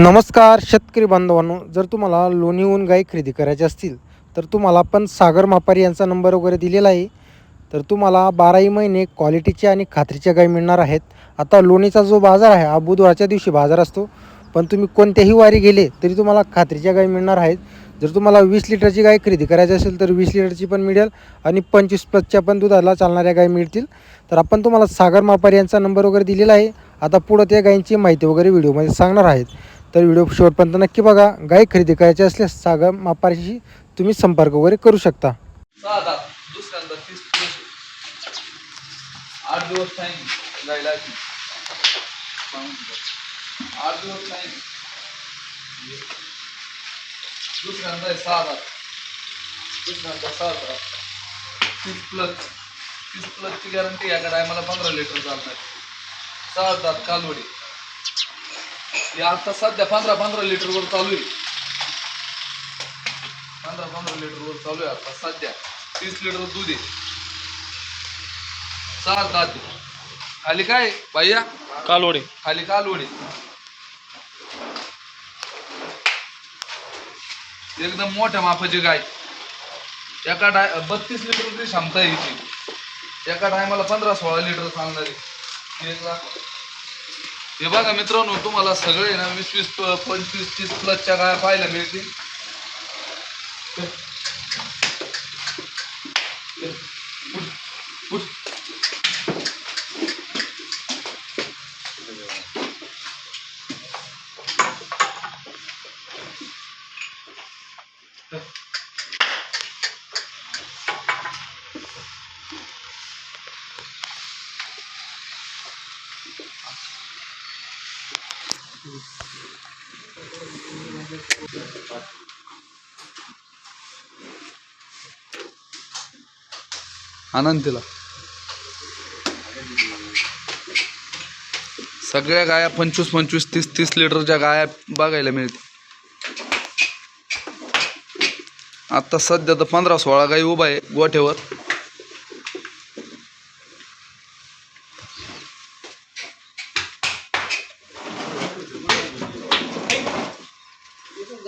नमस्कार शेतकरी बांधवांनो जर तुम्हाला लोणीहून गाई खरेदी करायची असतील तर तुम्हाला पण सागर मापारी यांचा नंबर वगैरे दिलेला आहे. तर तुम्हाला बाराही महिने क्वालिटीच्या आणि खात्रीच्या गाई मिळणार आहेत. आता लोणीचा जो बाजार आहे हा बुधवारच्या दिवशी बाजार असतो. पण तुम्ही कोणत्याही वारी गेले तरी तुम्हाला खात्रीच्या गाई मिळणार आहेत. जर तुम्हाला वीस लिटरची गाय खरेदी करायची असेल तर वीस लिटरची पण मिळेल आणि पंचवीस प्लसच्या पण दुधाला चालणाऱ्या गाय मिळतील. तर आपण तुम्हाला सागर मापारी यांचा नंबर वगैरे दिलेला आहे. आता पुढं त्या गायींची माहिती वगैरे व्हिडिओमध्ये सांगणार आहेत. तर व्हिडिओ शेवटपर्यंत नक्की बघा. गाय खरेदी करायची असल्यास सागर मापारशी तुम्ही संपर्क वगैरे करू शकता. दुसऱ्यांदा तीस आठ दिवस टाइम आठ दिवस दुसऱ्यांदा सहा दात दुसऱ्यांदा सहा तीस प्लस तीस प्लसची गॅरंटी या टायमाला पंधरा लिटर चालणार सहा दात कालवडी. हे आता सध्या पंधरा पंधरा लिटरवर चालू आहे. पंधरा पंधरा लिटर वर चालू आहे आता सध्या. तीस लिटर दूध आहे. सहा दात. खाली काय भैया कालवडे. खाली कालवडी. एकदम मोठ्या मापाची गाय. एका टाय बत्तीस लिटरची क्षमता आहे हिची. एका टायमाला पंधरा सोळा लिटर चालणारी. एक दाखव. हे बघा मित्रांनो तुम्हाला सगळे ना वीस वीस पंचवीस तीस प्लसच्या काय पाहायला मिळतील उठ. आनंदीला. सगळ्या गाया पंचवीस पंचवीस तीस तीस लिटरच्या गाया बघायला मिळतील. आता सध्या तर पंधरा सोळा गाई उभा आहे गोठ्यावर.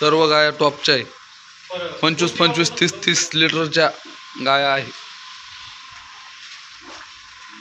सर्व गाया टॉपच्या आहे. पंचवीस पंचवीस तीस तीस लिटरच्या गाया आहे.